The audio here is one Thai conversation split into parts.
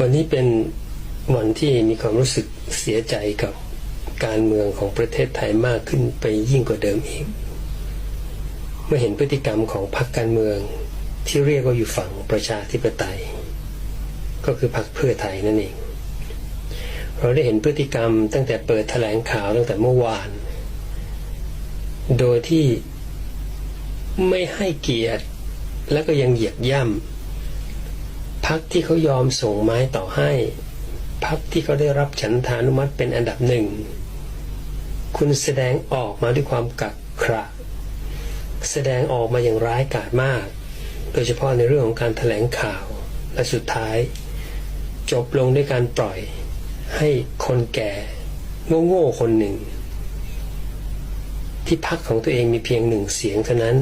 วันนี้เป็นวันที่มีความรู้สึกเสียใจกับการเมืองของประเทศไทยมากขึ้นไปยิ่งกว่าเดิมอีก เมื่อเห็นพฤติกรรมของพรรคการเมืองที่เรียกว่าอยู่ฝั่งประชาธิปไตย ก็คือพรรคเพื่อไทยนั่นเอง เราได้เห็นพฤติกรรมตั้งแต่เปิดแถลงข่าวตั้งแต่เมื่อวาน โดยที่ไม่ให้เกียรติและก็ยังเหยียบย่ำ พักที่เขายอมส่งไม้ต่อให้ พักที่เขาได้รับฉันทานุมัติเป็นอันดับหนึ่ง คุณแสดงออกมาด้วยความกักขระ แสดงออกมาอย่างร้ายกาจมาก โดยเฉพาะในเรื่องของการถแถลงข่าว และสุดท้าย จบลงด้วยการปล่อย ให้คนแก่โง่ๆคนหนึ่ง ที่พักของตัวเองมีเพียงหนึ่งเสียงเท่านั้น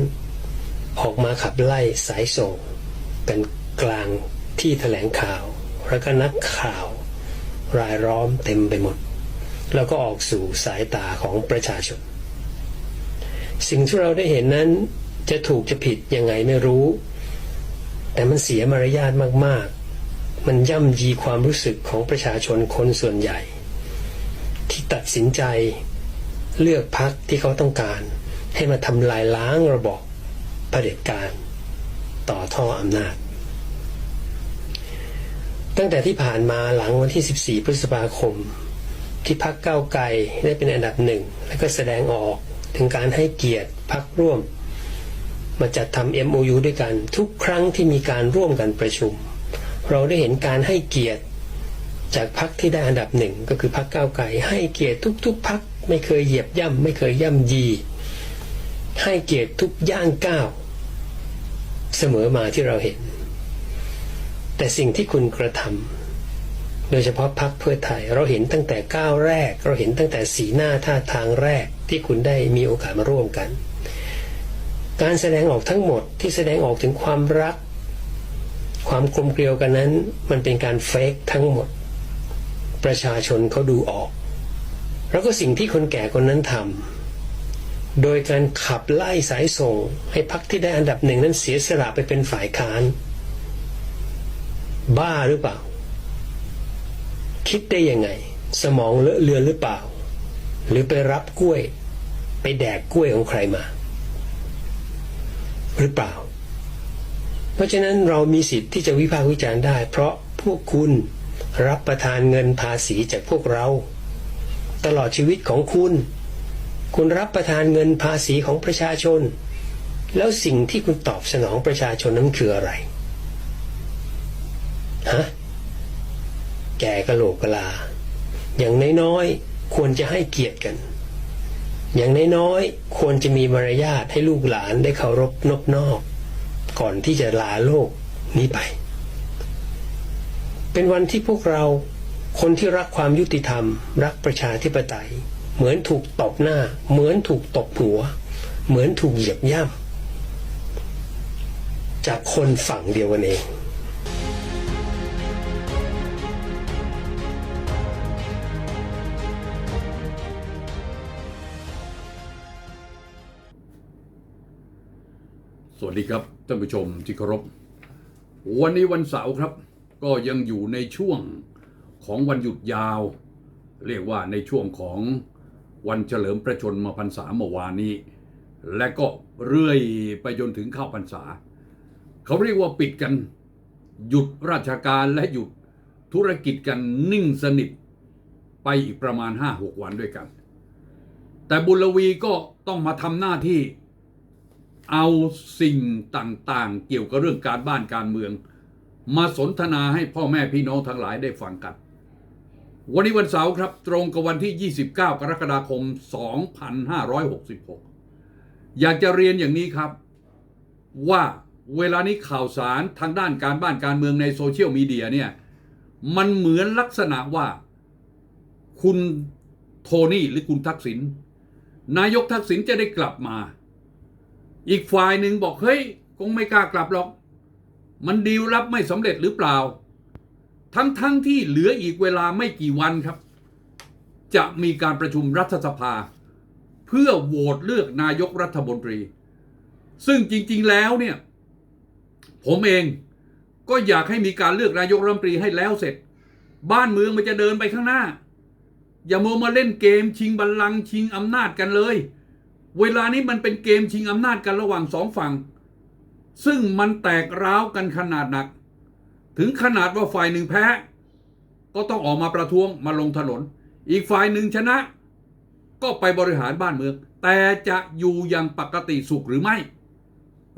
ออกมาขับไล่สายส่งกันกลาง ที่แถลงข่าว แล้วก็นักข่าว รายล้อมเต็มไปหมด แล้วก็ออกสู่สายตาของประชาชน สิ่งที่เราได้เห็นนั้นจะถูกจะผิดยังไงไม่รู้ แต่มันเสียมารยาทมากๆ มันย่ำยีความรู้สึกของประชาชนคนส่วนใหญ่ ที่ตัดสินใจเลือกพักที่เขาต้องการ ให้มาทำลายล้างระบอบเผด็จการ ต่อท่ออำนาจ ตั้งแต่ที่ผ่านมาหลังวันที่ 14 พฤษภาคม ที่พักเก้าไกลได้เป็นอันดับหนึ่ง และก็แสดงออกถึงการให้เกียรติพักร่วม มาจัดทำ MOU ด้วยกันทุกครั้งที่มีการร่วมกันประชุม เราได้เห็นการให้เกียรติจากพักที่ได้อันดับหนึ่งก็คือพักก้าไกลให้เกียรติทุกๆพักไม่เคยเหยียบย่ำไม่เคยย่ำยี ให้เกียรติทุกย่างก้าวเสมอมาที่เราเห็น แต่สิ่งที่คุณกระทำโดยเฉพาะพักเพื่อไทย เราเห็นตั้งแต่ก้าวแรก เราเห็นตั้งแต่สีหน้าท่าทางแรกที่คุณได้มีโอกาสมาร่วมกัน การแสดงออกทั้งหมดที่แสดงออกถึงความรัก ความกลมเกลียวกันนั้น มันเป็นการเฟกทั้งหมด ประชาชนเขาดูออก แล้วก็สิ่งที่คนแก่คนนั้นทำโดยการขับไล่สายส่งให้พักที่ได้อันดับหนึ่งนั้นเสียสละไปเป็นฝ่ายค้าน บ้าหรือเปล่า คิดได้ยังไง สมองเลอะเลือนหรือเปล่า หรือไปรับกล้วย ไปแดกกล้วยของใครมา หรือเปล่า เพราะฉะนั้นเรามีสิทธิ์ที่จะวิพากษ์วิจารณ์ได้ เพราะพวกคุณรับประทานเงินภาษีจากพวกเรา ตลอดชีวิตของคุณ คุณรับประทานเงินภาษีของประชาชน แล้วสิ่งที่คุณตอบสนองประชาชนนั้นคืออะไร ฮะแก่กะโหลกกะลา อย่างน้อยๆควรจะให้เกียรติกัน อย่างน้อยๆควรจะมีมารยาทให้ลูกหลานได้เคารพนบนอบก่อนที่จะลาโลกนี้ไป เป็นวันที่พวกเราคนที่รักความยุติธรรม รักประชาธิปไตย เหมือนถูกตบหน้า เหมือนถูกตบหัว เหมือนถูกเหยียบย่ำจากคนฝั่งเดียวกันเอง วัสดีครับท่านผู้ชมที่เคารพ วันนี้วันเสาร์ครับ ก็ยังอยู่ในช่วงของวันหยุดยาว เรียกว่าในช่วงของวันเฉลิมพระชนมพรรษาเมื่อวานนี้ และก็เรื่อยไปจนถึงเข้าพรรษา เขาเรียกว่าปิดกันหยุดราชการและหยุดธุรกิจกันนิ่งสนิทไปอีกประมาณ 5-6 วันด้วยกัน แต่บุญลวีก็ต้องมาทำหน้าที่ เอาสิ่งต่างๆ เกี่ยวกับเรื่องการบ้านการเมือง มาสนทนาให้พ่อแม่พี่น้องทั้งหลายได้ฟังกัน วันนี้วันเสาร์ครับตรงกับวันที่ 29 กรกฎาคม 2566 อยากจะเรียนอย่างนี้ครับ ว่าเวลานี้ข่าวสารทางด้านการบ้านการเมืองในโซเชียลมีเดียเนี่ย มันเหมือนลักษณะว่า คุณโทนี่หรือคุณทักษิณนายกทักษิณจะได้กลับมา อีกฝ่ายหนึ่งบอกเฮ้ยคงไม่กล้ากลับหรอก มันดีลลับไม่สำเร็จหรือเปล่า ทั้งๆทที่เหลืออีกเวลาไม่กี่วันครับ จะมีการประชุมรัฐสภา เพื่อโหวตเลือกนายกรัฐมนตรี ซึ่งจริงๆแล้วเนี่ย ผมเองก็อยากให้มีการเลือกนายกรัฐมนตรีให้แล้วเสร็จ บ้านเมืองมันจะเดินไปข้างหน้า อย่าโมวมาเล่นเกมชิงบัลลังก์ชิงอำนาจกันเลย เวลานี้มันเป็นเกมชิงอำนาจกันระหว่างสองฝั่ง ซึ่งมันแตกร้าวกันขนาดหนัก ถึงขนาดว่าฝ่ายหนึ่งแพ้ ก็ต้องออกมาประท้วงมาลงถนน อีกฝ่ายหนึ่งชนะ ก็ไปบริหารบ้านเมือง แต่จะอยู่อย่างปกติสุขหรือไม่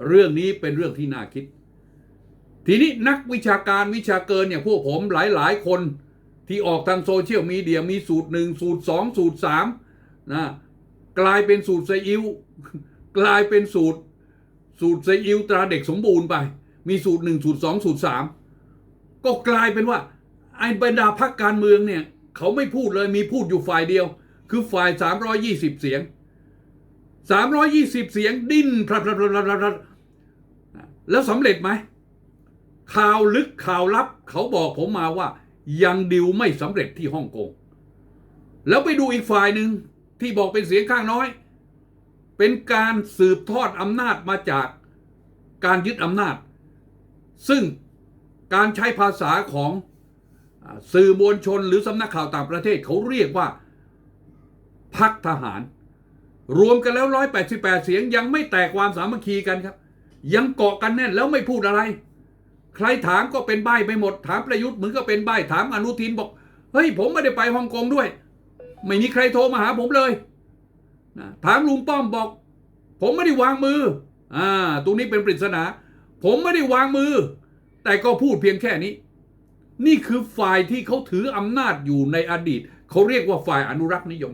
เรื่องนี้เป็นเรื่องที่น่าคิด ทีนี้นักวิชาการวิชาเกินอย่างพวกผมหลายๆ คนที่ออกทางโซเชียลมีเดียมีสูตรหนึ่งสูตรสองสูตรสามนะ กลายเป็นสูตรไซอิ๊วกลายเป็นสูตร สูตรไซอิ๊วตราเด็กสมบูรณ์ไป มีสูตรหนึ่งสูตรสองสูตรสามก็กลายเป็นว่าไอ้บรรดาพรรคการเมืองเนี่ยเขาไม่พูดเลยมีพูดอยู่ฝ่ายเดียว คือฝ่าย 320 เสียง 320 เสียงดิ้นพลัดพลัดพลัดพลัดพลัดแล้วสำเร็จไหมข่าวลึกข่าวลับ เขาบอกผมมาว่ายังดิวไม่สำเร็จที่ฮ่องกง แล้วไปดูอีกฝ่ายหนึ่ง ที่บอกเป็นเสียงข้างน้อย เป็นการสืบทอดอำนาจมาจากการยึดอำนาจ ซึ่งการใช้ภาษาของสื่อมวลชนหรือสำนักข่าวต่างประเทศเขาเรียกว่าพักทหาร รวมกันแล้ว 188 เสียงยังไม่แตกความสามัคคีกันครับ ยังเกาะกันแน่นแล้วไม่พูดอะไร ใครถามก็เป็นใบ้ไปหมด ถามประยุทธ์เหมือนก็เป็นใบ้ถามอนุทินบอก เฮ้ยผมไม่ได้ไปฮ่องกงด้วย ไม่มีใครโทรมาหาผมเลยนะถามลุงป้อมบอก ผมไม่ได้วางมืออ่าตรงนี้เป็นปริศนา ผมไม่ได้วางมือ แต่ก็พูดเพียงแค่นี้ นี่คือฝ่ายที่เขาถืออำนาจอยู่ในอดีต เขาเรียกว่าฝ่ายอนุรักษ์นิยม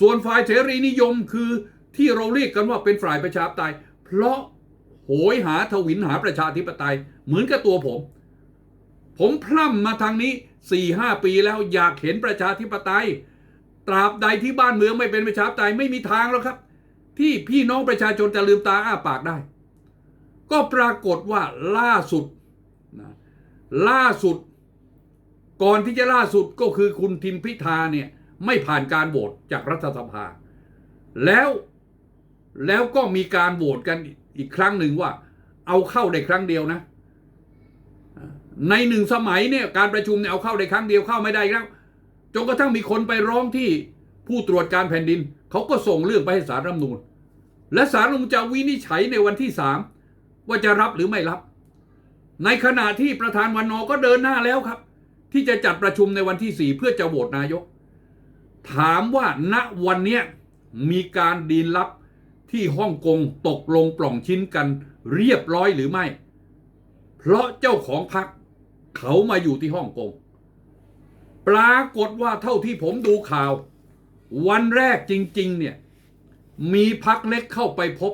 ส่วนฝ่ายเสรีนิยมคือที่เราเรียกกันว่าเป็นฝ่ายประชาธิปไตย เพราะโหยหาทวินหาประชาธิปไตย เหมือนกับตัวผม ผมพร่ำมาทางนี้สี่ห้าปีแล้วอยากเห็นประชาธิปไตย ตราบใดที่บ้านเมืองไม่เป็นประชาธิปไตยไม่มีทางแล้วครับ ที่พี่น้องประชาชนจะลืมตาอ้าปากได้ ก็ปรากฏว่าล่าสุดนะล่าสุด ก่อนที่จะล่าสุดก็คือคุณทิมพิธาเนี่ยไม่ผ่านการโหวตจากรัฐสภา แล้วแล้วก็มีการโหวตกันอีกครั้งหนึ่งว่า เอาเข้าได้ครั้งเดียวนะ ในหนึ่งสมัยเนี่ยการประชุมเนี่ยเอาเข้าได้ครั้งเดียวเข้าไม่ได้แล้ว จนกระทั่งมีคนไปร้องที่ผู้ตรวจการแผ่นดิน เขาก็ส่งเรื่องไปให้สารรัฐมนูญและสารรัฐมนูญจะวินิจฉัยในวันที่สามว่าจะรับหรือไม่รับ ในขณะที่ประธานวันนอก็เดินหน้าแล้วครับ ที่จะจัดประชุมในวันที่สี่เพื่อจะโหวตนายก ถามว่าณวันนี้มีการดีลลับที่ฮ่องกงตกลงปล่องชิ้นกันเรียบร้อยหรือไม่ เพราะเจ้าของพรรคเขามาอยู่ที่ฮ่องกง ปรากฏว่าเท่าที่ผมดูข่าว วันแรกจริง ๆ เนี่ย มีพักเล็กเข้าไปพบ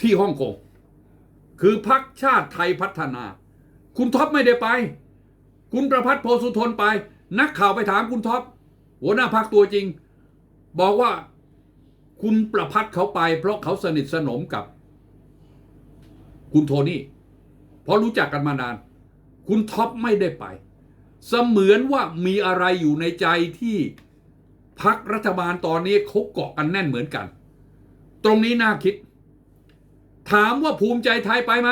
ที่ฮ่องกงคือพักชาติไทยพัฒนา คุณท็อปไม่ได้ไป คุณประพัฒน์โพสุทนไป นักข่าวไปถามคุณท็อปหัวหน้าพักตัวจริง บอกว่าคุณประพัฒน์เขาไป เพราะเขาสนิทสนมกับ คุณโทนี่เพราะรู้จักกันมานาน คุณท็อปไม่ได้ไป เสมือนว่ามีอะไรอยู่ในใจที่พักรัฐบาลตอนนี้เขาเกาะกันแน่นเหมือนกัน ตรงนี้น่าคิด ถามว่าภูมิใจไทยไปไหม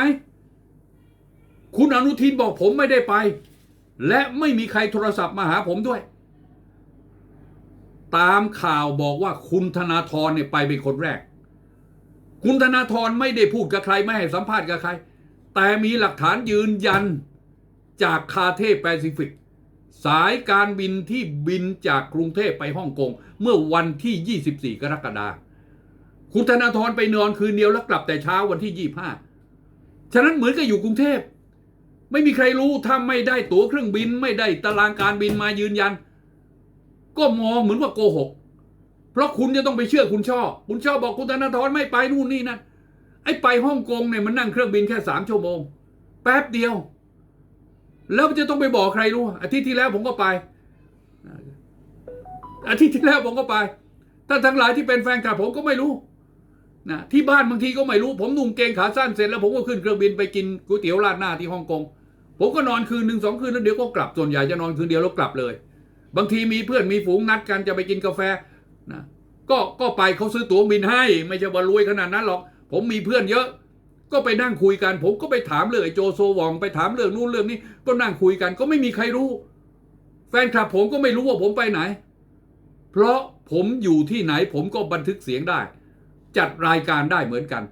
คุณอนุทินบอกผมไม่ได้ไป และไม่มีใครโทรศัพท์มาหาผมด้วย ตามข่าวบอกว่าคุณธนาธรเนี่ยไปเป็นคนแรก คุณธนาธรไม่ได้พูดกับใครไม่ให้สัมภาษณ์กับใคร แต่มีหลักฐานยืนยัน จากคาเทแปซิฟิก สายการบินที่บินจากกรุงเทพไปฮ่องกง เมื่อวันที่ 24 กรกฎาคมคุณธนาธรไปนอนคืนเดียวแล้วกลับแต่เช้าวันที่ 25 ฉะนั้นเหมือนกับอยู่กรุงเทพ ไม่มีใครรู้ถ้าไม่ได้ตั๋วเครื่องบิน ไม่ได้ตารางการบินมายืนยัน ก็มองเหมือนว่าโกหก เพราะคุณจะต้องไปเชื่อคุณช่อ คุณช่อบอกคุณธนาธรไม่ไปนู่นนี่นั่นไอ้ไปฮ่องกงเนี่ยมันนั่งเครื่องบินแค่สามชั่วโมง แป๊บเดียว แล้วจะต้องไปบอกใครรู้ อาทิตย์ที่แล้วผมก็ไป อาทิตย์ที่แล้วผมก็ไปท่านทั้งหลายที่เป็นแฟนคลับผมก็ไม่รู้นะที่บ้านบางทีก็ไม่รู้ ผมนุ่งเกงขาสั้นเสร็จแล้วผมก็ขึ้นเครื่องบินไปกินก๋วยเตี๋ยวราดหน้าที่ฮ่องกงผมก็นอนคืนหนึ่งสองคืนแล้วเดี๋ยวก็กลับส่วนใหญ่จะนอนคืนเดียวแล้วกลับเลย บางทีมีเพื่อนมีฝูงนัดกันจะไปกินกาแฟนะก็ก็ไปเขาซื้อตั๋วบินให้ ไม่ใช่ว่ารวยขนาดนั้นหรอก ผมมีเพื่อนเยอะ ก็ไปนั่งคุยกัน ผมก็ไปถามเรื่องไอ้โจโซวองไปถามเรื่องนู้นเรื่องนี้ ก็นั่งคุยกัน ก็ไม่มีใครรู้ แฟนคลับผมก็ไม่รู้ว่าผมไปไหน เพราะผมอยู่ที่ไหนผมก็บันทึกเสียงได้ จัดรายการได้เหมือนกัน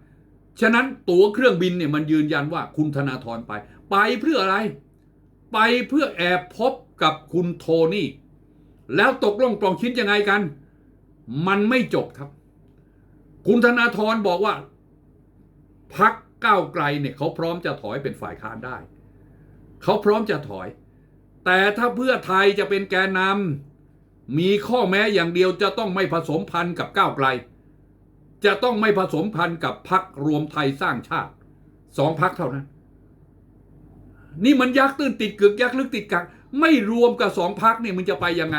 ฉะนั้นตั๋วเครื่องบินเนี่ยมันยืนยันว่าคุณธนาธรไป ไปเพื่ออะไร ไปเพื่อแอบพบกับคุณโทนี่ แล้วตกลงปลองชิ้นยังไงกัน มันไม่จบครับ คุณธนาธรบอกว่าพัก ก้าวไกลเนี่ยเขาพร้อมจะถอยเป็นฝ่ายค้านได้ เขาพร้อมจะถอย แต่ถ้าเพื่อไทยจะเป็นแกนนำมีข้อแม้อย่างเดียวจะต้องไม่ผสมพันธ์กับก้าวไกล จะต้องไม่ผสมพันธ์กับพักรวมไทยสร้างชาติสองพักเท่านั้น นี่มันยักษ์ตื้นติดกึกยักษ์ลึกติดกักไม่รวมกับสองพักเนี่ยมันจะไปยังไง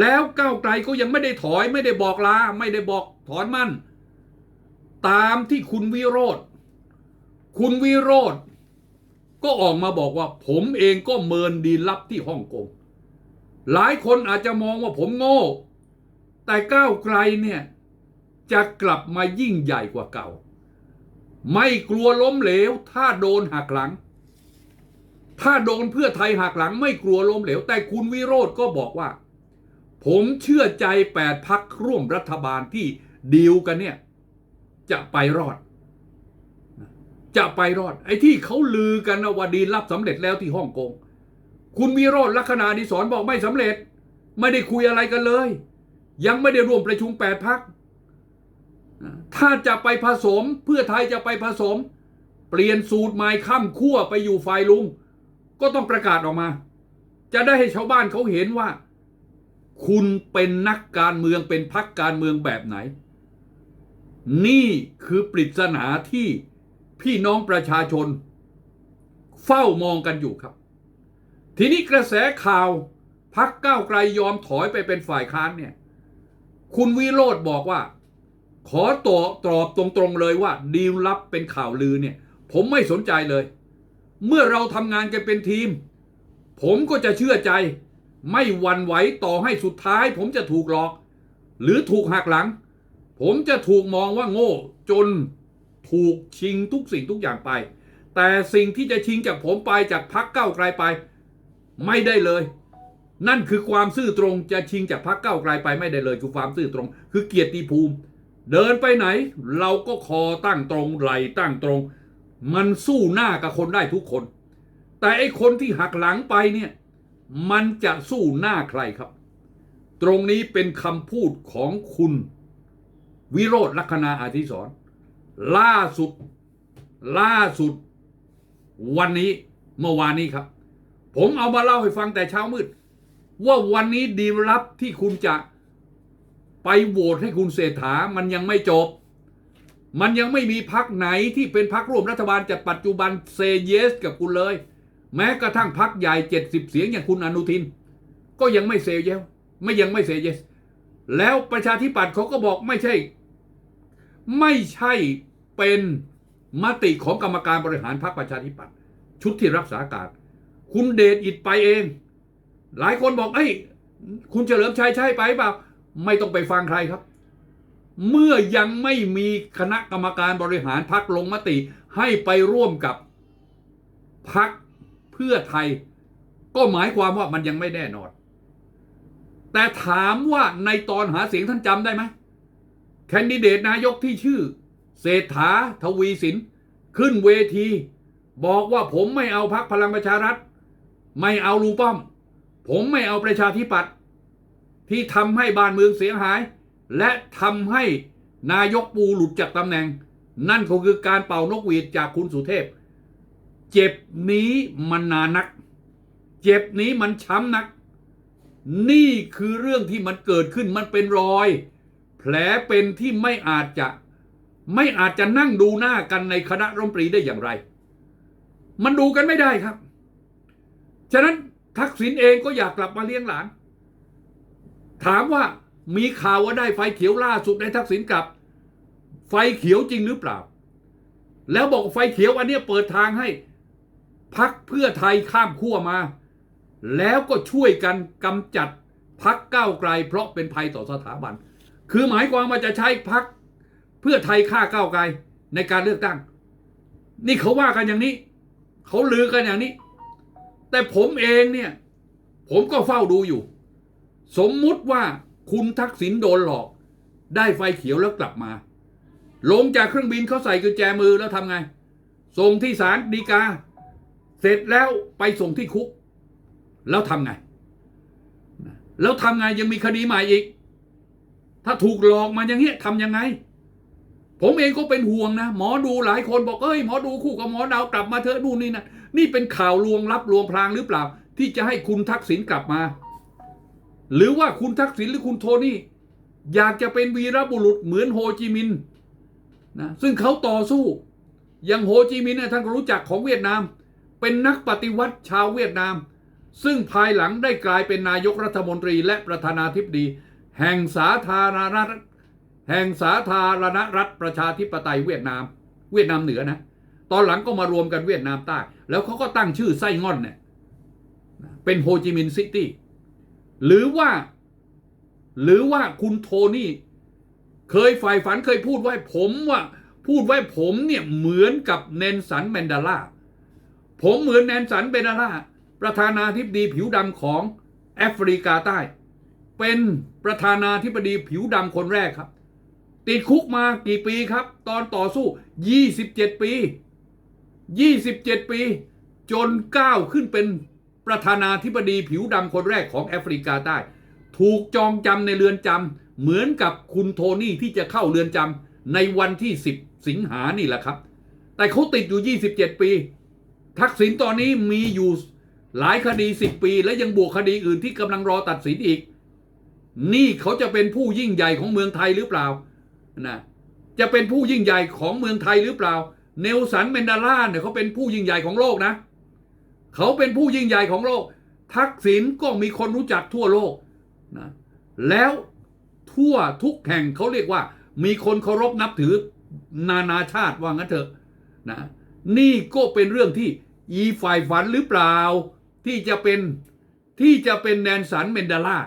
แล้วก้าวไกลก็ยังไม่ได้ถอยไม่ได้บอกลาไม่ได้บอกถอนมั่น ตามที่คุณวิโรธคุณวิโรธก็ออกมาบอกว่า ผมเองก็เมินดีลับที่ฮ่องกงหลายคนอาจจะมองว่าผมโง่ แต่ก้าวไกลเนี่ย จะกลับมายิ่งใหญ่กว่าเก่า ไม่กลัวล้มเหลว ถ้าโดนหักหลัง ถ้าโดนเพื่อไทยหักหลัง ไม่กลัวล้มเหลว แต่คุณวิโรธก็บอกว่า ผมเชื่อใจแปดพักร่วมรัฐบาลที่ดีลกันเนี่ย จะไปรอด จะไปรอด ไอ้ที่เขาลือกันว่าดีลลับสำเร็จแล้วที่ฮ่องกง คุณวิโรธลักษณะดิสอนบอกไม่สำเร็จ ไม่ได้คุยอะไรกันเลย ยังไม่ได้ร่วมประชุมแปดพัก ถ้าจะไปผสมเพื่อไทยจะไปผสม เปลี่ยนสูตรไม้ข้ามขั้วไปอยู่ฝ่ายลุง ก็ต้องประกาศออกมา จะได้ให้ชาวบ้านเขาเห็นว่า คุณเป็นนักการเมืองเป็นพักการเมืองแบบไหน นี่คือปริศนาที่พี่น้องประชาชน เฝ้ามองกันอยู่ครับ ทีนี้กระแสข่าวพักก้าวไกลยอมถอยไปเป็นฝ่ายค้านเนี่ย คุณวิโรธบอกว่า ขอตอบตอบตรงๆเลยว่า ดีลลับเป็นข่าวลือเนี่ย ผมไม่สนใจเลย เมื่อเราทำงานกันเป็นทีม ผมก็จะเชื่อใจ ไม่หวั่นไหวต่อให้สุดท้าย ผมจะถูกหลอก หรือถูกหักหลัง ผมจะถูกมองว่าโง่ จนถูกชิงทุกสิ่งทุกอย่างไป แต่สิ่งที่จะชิงจากผมไปจากพักเก้าไกลไป ไม่ได้เลย นั่นคือความซื่อตรงจะชิงจากพักเก้าไกลไปไม่ได้เลยคือความซื่อตรง คือเกียรติภูมิ เดินไปไหน เราก็คอตั้งตรงไหลตั้งตรง มันสู้หน้ากับคนได้ทุกคน แต่ไอ้คนที่หักหลังไปเนี่ยมันจะสู้หน้าใครครับ ตรงนี้เป็นคำพูดของคุณ วิโรธลัคนาอาทิสรล่าสุด ล่าสุด วันนี้เมื่อวานนี้ครับ ผมเอามาเล่าให้ฟังแต่เช้ามืด ว่าวันนี้ดีลลับที่คุณจะไปโหวตให้คุณเศรษฐามันยังไม่จบ มันยังไม่มีพักไหนที่เป็นพักร่วมรัฐบาลจัดปัจจุบันเซเยส กับคุณเลย แม้กระทั่งพักใหญ่เจ็ดสิบเสียงอย่างคุณอนุทิน ก็ยังไม่เซเยสไม่ยังไม่เซเยสแล้วประชาธิปัตย์เขาก็บอกไม่ใช่ ไม่ใช่เป็นมติของกรรมการบริหารพรรคประชาธิปัตย์ชุดที่รักษาการ คุณเดชอิดไปเอง หลายคนบอกเอ้ยคุณเฉลิมชัยใช่ไปเปล่า ไม่ต้องไปฟังใครครับ เมื่อยังไม่มีคณะกรรมการบริหารพรรคลงมติ ให้ไปร่วมกับพรรคเพื่อไทย ก็หมายความว่ามันยังไม่แน่นอน แต่ถามว่าในตอนหาเสียงท่านจำได้ไหม แคนดิเดตนายกที่ชื่อ เศรษฐาทวีสิน ขึ้นเวที บอกว่าผมไม่เอาพักพลังประชารัฐ ไม่เอาลุงป้อม ผมไม่เอาประชาธิปัตย์ที่ทำให้บ้านเมืองเสียหาย และทำให้นายกปูหลุดจากตำแหน่ง นั่นก็คือการเป่านกหวีดจากคุณสุเทพ เจ็บนี้มันนานนัก เจ็บนี้มันช้ำนัก นี่คือเรื่องที่มันเกิดขึ้นมันเป็นรอย ผลเป็นที่ไม่อาจจะไม่อาจจะนั่งดูหน้ากันในคณะรัฐมนตรีได้อย่างไร มันดูกันไม่ได้ครับ ฉะนั้นทักษิณเองก็อยากกลับมาเลี้ยงหลาน ถามว่ามีข่าวว่าได้ไฟเขียวล่าสุดในทักษิณกลับ ไฟเขียวจริงหรือเปล่า แล้วบอกไฟเขียวอันนี้เปิดทางให้พักเพื่อไทยข้ามขั้วมา แล้วก็ช่วยกันกำจัดพักก้าวไกล เพราะเป็นภัยต่อสถาบัน คือหมายความว่าจะใช้พักเพื่อไทยฆ่าก้าวไกลในการเลือกตั้ง นี่เขาว่ากันอย่างนี้ เขาลือกันอย่างนี้ แต่ผมเองเนี่ย ผมก็เฝ้าดูอยู่ สมมุติว่าคุณทักษิณโดนหลอก ได้ไฟเขียวแล้วกลับมา ลงจากเครื่องบินเขาใส่กุญแจมือแล้วทำไง ส่งที่ศาลฎีกา เสร็จแล้วไปส่งที่คุก แล้วทำไง แล้วทำไงยังมีคดีใหม่อีก ถ้าถูกหลอกมาอย่างเงี้ยทำยังไง ผมเองก็เป็นห่วงนะ หมอดูหลายคนบอกเอ้ยหมอดูคู่กับหมอดาวกลับมาเถอะนู่นนี่นะนี่เป็นข่าวลวงลับลวงพรางหรือเปล่า ที่จะให้คุณทักษิณกลับมา หรือว่าคุณทักษิณหรือคุณโทนี่ อยากจะเป็นวีรบุรุษเหมือนโฮจิมินห์นะซึ่งเขาต่อสู้อย่างโฮจิมินห์เนี่ยท่านก็รู้จักของเวียดนาม เป็นนักปฏิวัติชาวเวียดนาม ซึ่งภายหลังได้กลายเป็นนายกรัฐมนตรีและประธานาธิบดี แห่งสาธารณรัฐแห่งสาธารณรัฐประชาธิปไตยเวียดนาม เวียดนามเหนือนะ ตอนหลังก็มารวมกันเวียดนามใต้ แล้วเขาก็ตั้งชื่อไส้ง่อนเนี่ยเป็นโฮจิมินห์ซิตี้หรือว่า หรือว่าคุณโทนี่ เคยฝ่ายฝันเคยพูดไว้ผมว่า พูดไว้ผมเนี่ยเหมือนกับเนนสันแมนเดลาผมเหมือนแนนสันเบนาร่าประธานาธิบดีผิวดำของแอฟริกาใต้ เป็นประธานาธิบดีผิวดำคนแรกครับ ติดคุกมากี่ปีครับ ตอนต่อสู้ 27 ปี 27 ปี จนก้าวขึ้นเป็นประธานาธิบดีผิวดำคนแรกของแอฟริกาใต้ ถูกจองจำในเรือนจำเหมือนกับคุณโทนี่ที่จะเข้าเรือนจำในวันที่ 10 สิงหานี่แหละครับ แต่เขาติดอยู่ 27 ปี ทักษิณตอนนี้มีอยู่หลายคดี 10 ปี และยังบวกคดีอื่นที่กำลังรอตัดสินอีก นี่เขาจะเป็นผู้ยิ่งใหญ่ของเมืองไทยหรือเปล่านะจะเป็นผู้ยิ่งใหญ่ของเมืองไทยหรือเปล่า เนลสันเมนเดลาเนี่ยเขาเป็นผู้ยิ่งใหญ่ของโลกนะ เขาเป็นผู้ยิ่งใหญ่ของโลก ทักษิณก็มีคนรู้จักทั่วโลกนะแล้วทั่วทุกแห่งเขาเรียกว่า มีคนเคารพนับถือนานาชาติว่างั้นเถอะนะนี่ก็เป็นเรื่องที่อีฝ่ายฝันหรือเปล่า ที่จะเป็นที่จะเป็นแนนสันเมนเดลา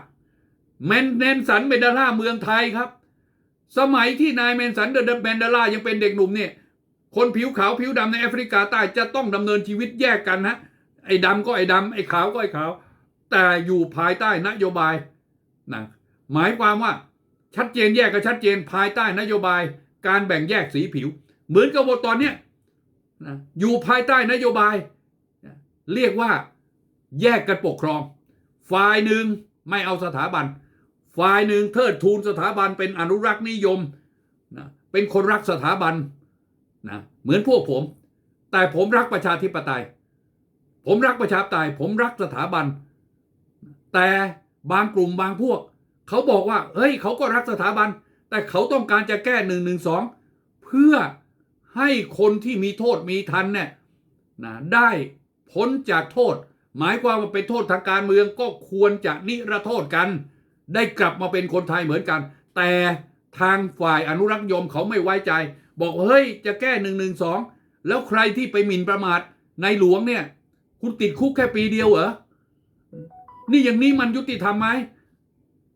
แมนแนนสันเมนเดลาเมืองไทยครับ สมัยที่นายแมนสันเดอะแมนเดลายังเป็นเด็กหนุ่มเนี่ย คนผิวขาวผิวดำในแอฟริกาใต้จะต้องดำเนินชีวิตแยกกันนะไอ้ดำก็ไอ้ดำไอ้ขาวก็ไอ้ขาว แต่อยู่ภายใต้นโยบายนะหมายความว่าชัดเจนแยกก็ชัดเจนภายใต้นโยบาย การแบ่งแยกสีผิว เหมือนกับว่าตอนเนี้ยนะอยู่ภายใต้นโยบาย เรียกว่าแยกกันปกครอง ฝ่ายหนึ่งไม่เอาสถาบัน ฝ่ายหนึ่งเทิดทูนสถาบันเป็นอนุรักษ์นิยมนะเป็นคนรักสถาบันนะเหมือนพวกผม แต่ผมรักประชาธิปไตย ผมรักประชาธิปไตย ผมรักสถาบัน แต่บางกลุ่มบางพวก เขาบอกว่าเฮ้ยเขาก็รักสถาบัน แต่เขาต้องการจะแก้หนึ่งหนึ่งสองเพื่อให้คนที่มีโทษมีทันเนี่ยนะได้พ้นจากโทษ หมายความว่าเป็นโทษทางการเมืองก็ควรจะนิรโทษกัน ได้กลับมาเป็นคนไทยเหมือนกัน แต่ทางฝ่ายอนุรักษ์ยมเขาไม่ไว้ใจ บอกเฮ้ยจะแก้หนึ่งหนึ่งสองแล้วใครที่ไปหมิ่นประมาทในหลวงเนี่ย คุณติดคุกแค่ปีเดียวเหรอ นี่อย่างนี้มันยุติธรรมไหม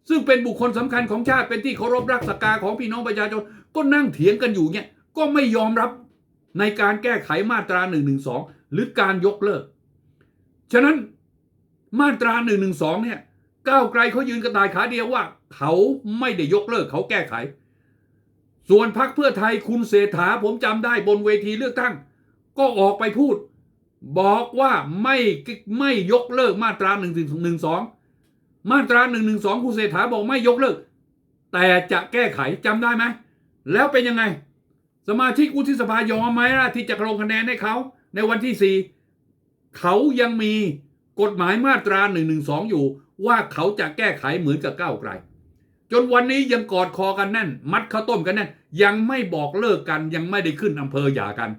ซึ่งเป็นบุคคลสำคัญของชาติเป็นที่เคารพรักษากการของพี่น้องประชาชนก็นั่งเถียงกันอยู่เนี่ยก็ไม่ยอมรับในการแก้ไขมาตรา1นึหรือการยกเลิก ฉะนั้นมาตรา1นึเนี่ย ก้าวไกลเขายืนกระต่ายขาเดียวว่า เขาไม่ได้ยกเลิกเขาแก้ไข ส่วนพักเพื่อไทยคุณเศรษฐาผมจำได้บนเวทีเลือกตั้ง ก็ออกไปพูด บอกว่าไม่ไม่ยกเลิกมาตรา1นึมาตรา1นึคุณเศรษฐาบอกไม่ยกเลิก แต่จะแก้ไขจำได้ไหมแล้วเป็นยังไง สมาชิกวุฒิสภายอมไหมล่ะที่จะลงคะแนนให้เขา ในวันที่สี่เขายังมีกฎหมายมาตรา1นึอยู่ ว่าเขาจะแก้ไขเหมือนกับก้าวไกล จนวันนี้ยังกอดคอกันแน่น มัดข้าวต้มกันแน่น ยังไม่บอกเลิกกันยังไม่ได้ขึ้นอำเภอหย่ากัน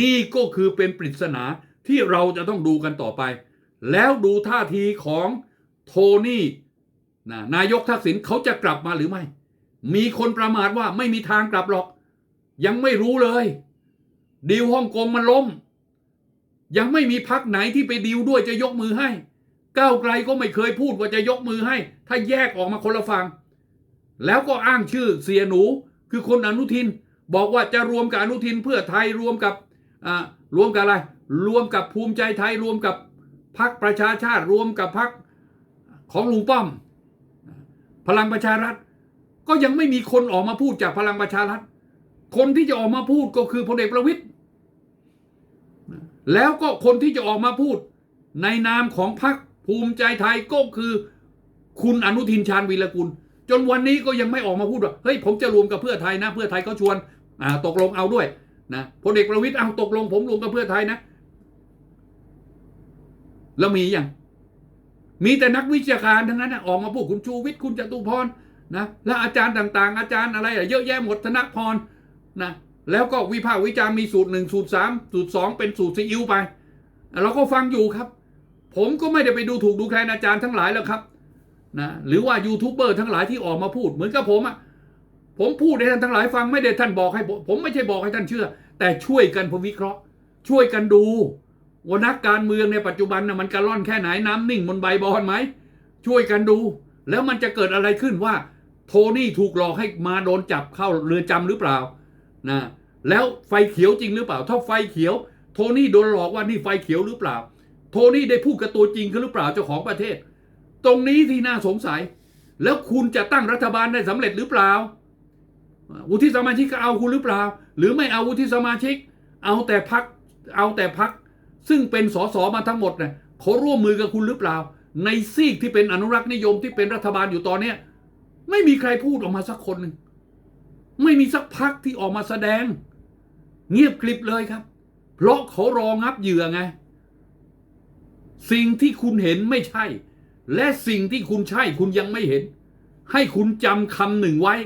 นี่ก็คือเป็นปริศนาที่เราจะต้องดูกันต่อไป แล้วดูท่าทีของโทนี่นะนายกทักษิณเขาจะกลับมาหรือไม่ มีคนประมาทว่าไม่มีทางกลับหรอก ยังไม่รู้เลย ดีลฮ่องกงมันล้ม ยังไม่มีพักไหนที่ไปดีลด้วยจะยกมือให้ ก้าวไกลก็ไม่เคยพูดว่าจะยกมือให้ ถ้าแยกออกมาคนละฝั่งแล้วก็อ้างชื่อเสียหนู คือคนอนุทิน บอกว่าจะรวมกับอนุทินเพื่อไทยรวมกับอ่ารวมกับอะไร รวมกับภูมิใจไทยรวมกับพรรคประชาชาติรวมกับพรรคของลุงป้อม พลังประชารัฐ ก็ยังไม่มีคนออกมาพูดจากพลังประชารัฐ คนที่จะออกมาพูดก็คือพลเอกประวิตยแล้วก็คนที่จะออกมาพูดในนามของพรรค ภูมิใจไทยก็คือ คุณอนุทินชาญวีรกุล จนวันนี้ก็ยังไม่ออกมาพูดว่าเฮ้ยผมจะรวมกับเพื่อไทยนะ เพื่อไทยก็ชวนตกลงเอาด้วยนะพลเอกประวิตยเอาตกลงผมรวมกับเพื่อไทยนะ แล้วมีอย่างมีแต่นักวิชาการทั้งนั้นนะออกมาพูดคุณชูวิทย์คุณจตุพรนะและอาจารย์ต่างๆ อาจารย์อะไรเยอะแยะหมดธนพรนะแล้วก็วิพากษ์วิจารณ์มีสูตรหนึ่งสูตรสามสูตรสองเป็นสูตรซีอิ๊วไปเราก็ฟังอยู่ครับ ผมก็ไม่ได้ไปดูถูกดูแคลนอาจารย์ทั้งหลายแล้วครับนะหรือว่ายูทูบเบอร์ทั้งหลายที่ออกมาพูดเหมือนกับผมอะผมพูดให้ท่านทั้งหลายฟังไม่ได้ท่านบอกให้ผมผมไม่ใช่บอกให้ท่านเชื่อ แต่ช่วยกันผมวิเคราะห์ ช่วยกันดูว่านักการเมืองในปัจจุบันนะมันกระล่อนแค่ไหนน้ำนิ่งบนใบบอนไหมช่วยกันดู แล้วมันจะเกิดอะไรขึ้นว่า โทนี่ถูกหลอกให้มาโดนจับเข้าเรือนจำหรือเปล่านะแล้วไฟเขียวจริงหรือเปล่า ถ้าไฟเขียว โทนี่โดนหลอกว่านี่ไฟเขียวหรือเปล่า โทนี่ได้พูดกับตัวจริงขึ้นหรือเปล่าเจ้าของประเทศ ตรงนี้ที่น่าสงสัย แล้วคุณจะตั้งรัฐบาลได้สำเร็จหรือเปล่าวุฒิสมาชิกก็เอาคุณหรือเปล่า หรือไม่เอาวุฒิสมาชิก เอาแต่พักเอาแต่พักซึ่งเป็นสสมาทั้งหมดเนี่ยเขาร่วมมือกับคุณหรือเปล่า ในซีกที่เป็นอนุรักษ์นิยมที่เป็นรัฐบาลอยู่ตอนเนี้ยไม่มีใครพูดออกมาสักคนหนึ่งไม่มีสักพักที่ออกมาแสดง เงียบกริบเลยครับ เพราะเขารองับเหยื่อไง สิ่งที่คุณเห็นไม่ใช่ และสิ่งที่คุณใช่คุณยังไม่เห็น ให้คุณจำคำหนึ่งไว้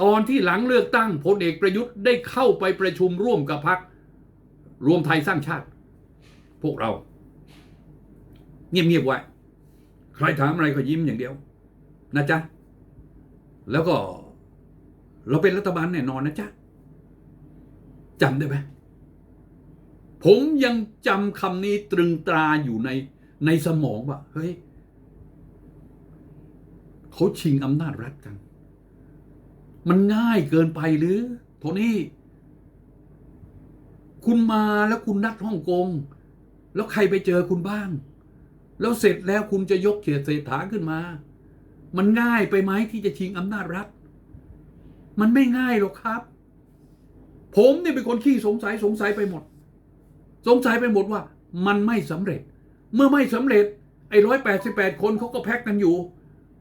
ตอนที่หลังเลือกตั้งพลเอกประยุทธ์ได้เข้าไปประชุมร่วมกับพรรครวมไทยสร้างชาติ พวกเรา เงียบๆไว้ ใครถามอะไรก็ยิ้มอย่างเดียว นะจ๊ะ แล้วก็เราเป็นรัฐบาลแน่นอนนะจ๊ะจำได้ไหม ผมยังจำคำนี้ตรึงตราอยู่ในในสมองว่าเฮ้ยเขาชิงอำนาจรัฐกัน มันง่ายเกินไปหรือ โทนี่ คุณมาแล้วคุณนัดฮ่องกง แล้วใครไปเจอคุณบ้าง แล้วเสร็จแล้วคุณจะยกเขียเศรษฐาขึ้นมา มันง่ายไปไหมที่จะชิงอำนาจรัฐ มันไม่ง่ายหรอกครับ ผมเนี่ยเป็นคนขี้สงสัยสงสัยไปหมด สงสัยไปหมดว่ามันไม่สำเร็จ เมื่อไม่สำเร็จไอ้ร้อยแปดสิบแปดคนเขาก็แพ็กกันอยู่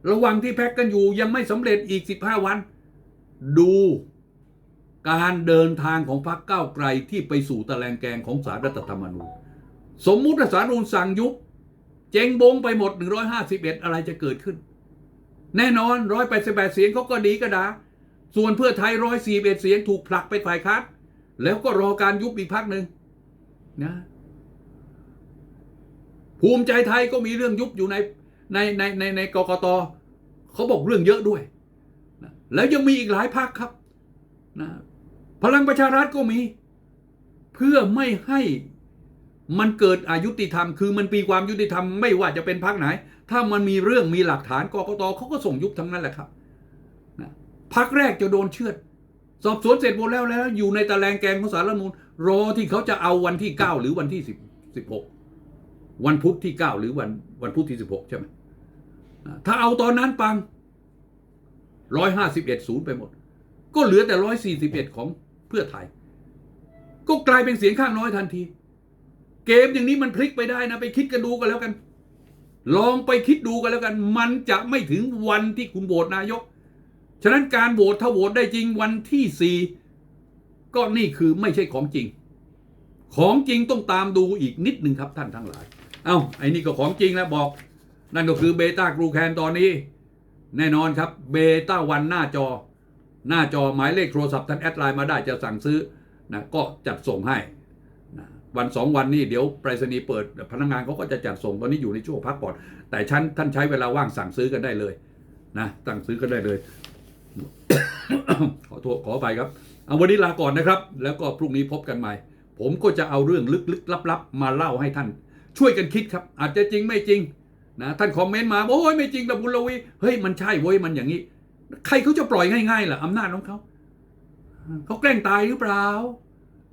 ระหว่างที่แพ็กกันอยู่ยังไม่สำเร็จอีกสิบห้าวัน ดูการเดินทางของพรรคก้าวไกลที่ไปสู่ตะแลงแกงของสารรัฐธรรมนูญ สมมุติสารรัฐธรรมนูญสั่งยุบเจงบงไปหมด 151 อะไรจะเกิดขึ้น แน่นอน 188 เสียงเขาก็ดีก็ดา ส่วนเพื่อไทย 141 เสียงถูกผลักไปฝ่ายค้านแล้วก็รอการยุบอีกพักหนึ่ง นะ ภูมิใจไทยก็มีเรื่องยุบอยู่ในในในในในกกตเขาบอกเรื่องเยอะด้วยนะแล้วยังมีอีกหลายพักครับนะพลังประชารัฐก็มี เพื่อไม่ให้มันเกิดอายุติธรรม คือมันปีความยุติธรรมไม่ว่าจะเป็นพักไหน ถ้ามันมีเรื่องมีหลักฐานกกตเขาก็ส่งยุบทั้งนั้นแหละครับนะพักแรกจะโดนเชือด สอบสวนเสร็จหมดแล้วแล้ว อยู่ในตะแลงแกงของสารรัฐมนูล รอที่เขาจะเอาวันที่เก้าหรือวันที่สิบสิบหกวันพุธที่เก้าหรือวันวันพุธที่สิบหกใช่ไหมถ้าเอาตอนนั้นปังร้อยห้าสิบเอ็ดศูนย์ไปหมด ก็เหลือแต่ร้อยสี่สิบเอ็ดของเพื่อไทย ก็กลายเป็นเสียงข้างน้อยทันที เกมอย่างนี้มันพลิกไปได้นะ ไปคิดกันดูกันแล้วกัน ลองไปคิดดูกันแล้วกัน มันจะไม่ถึงวันที่คุณโหวตนายก ฉะนั้นการโหวตถ้าโหวตได้จริงวันที่สี่ ก็นี่คือไม่ใช่ของจริง ของจริงต้องตามดูอีกนิดหนึ่งครับท่านทั้งหลาย เอา้าไอ้นี่ก็ของจริงแล้วบอก นั่นก็คือเบต้ากรูแคนตอนนี้ แน่นอนครับเบต้าวันหน้าจอ หน้าจอหมายเลขโทรศัพท์ท่านแอดไลน์มาได้จะสั่งซื้อนะก็จัดส่งให้นะวันสองวันนี้เดี๋ยวไปรษณีย์เปิดพนักงานเขาก็จะจัดส่งตอนนี้อยู่ในช่วงพักผ่อน แต่ชั้นท่านใช้เวลาว่างสั่งซื้อกันได้เลยนะสั่งซื้อกันได้เลย ขอโทษขอไปครับ เอาวันนี้ลาก่อนนะครับ แล้วก็พรุ่งนี้พบกันใหม่ ผมก็จะเอาเรื่องลึกๆลับๆ มาเล่าให้ท่าน ช่วยกันคิดครับ อาจจะจริงไม่จริงนะท่านคอมเมนต์มาโอ้ยไม่จริงแต่บุญลวีเฮ้ยมันใช่เว้ยมันอย่างนี้ ใครเขาจะปล่อยง่ายๆล่ะอำนาจของเขาเขาแกล้งตายหรือเปล่า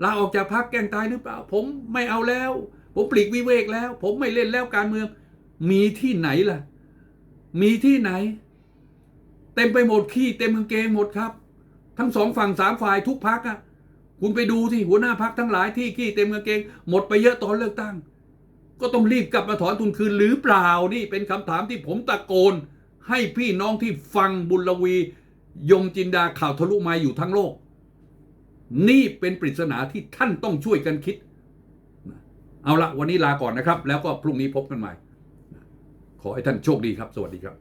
ลาออกจากพักแกล้งตายหรือเปล่า ผมไม่เอาแล้ว ผมปลีกวิเวกแล้ว ผมไม่เล่นแล้วการเมือง มีที่ไหนล่ะ มีที่ไหน เต็มไปหมดขี้เต็มกางเกงหมดครับ ทั้งสองฝั่งสามฝ่ายทุกพักอะคุณไปดูที่หัวหน้าพักทั้งหลายที่ขี้เต็มกางเกง หมดไปเยอะตอนเลือกตั้ง ก็ต้องรีบกลับมาถอนทุนคืนหรือเปล่านี่เป็นคำถามที่ผมตะโกน ให้พี่น้องที่ฟังบุญวียงจินดาข่าวทะลุมาอยู่ทั้งโลก นี่เป็นปริศนาที่ท่านต้องช่วยกันคิด เอาละวันนี้ลาก่อนนะครับ แล้วก็พรุ่งนี้พบกันใหม่ ขอให้ท่านโชคดีครับ สวัสดีครับ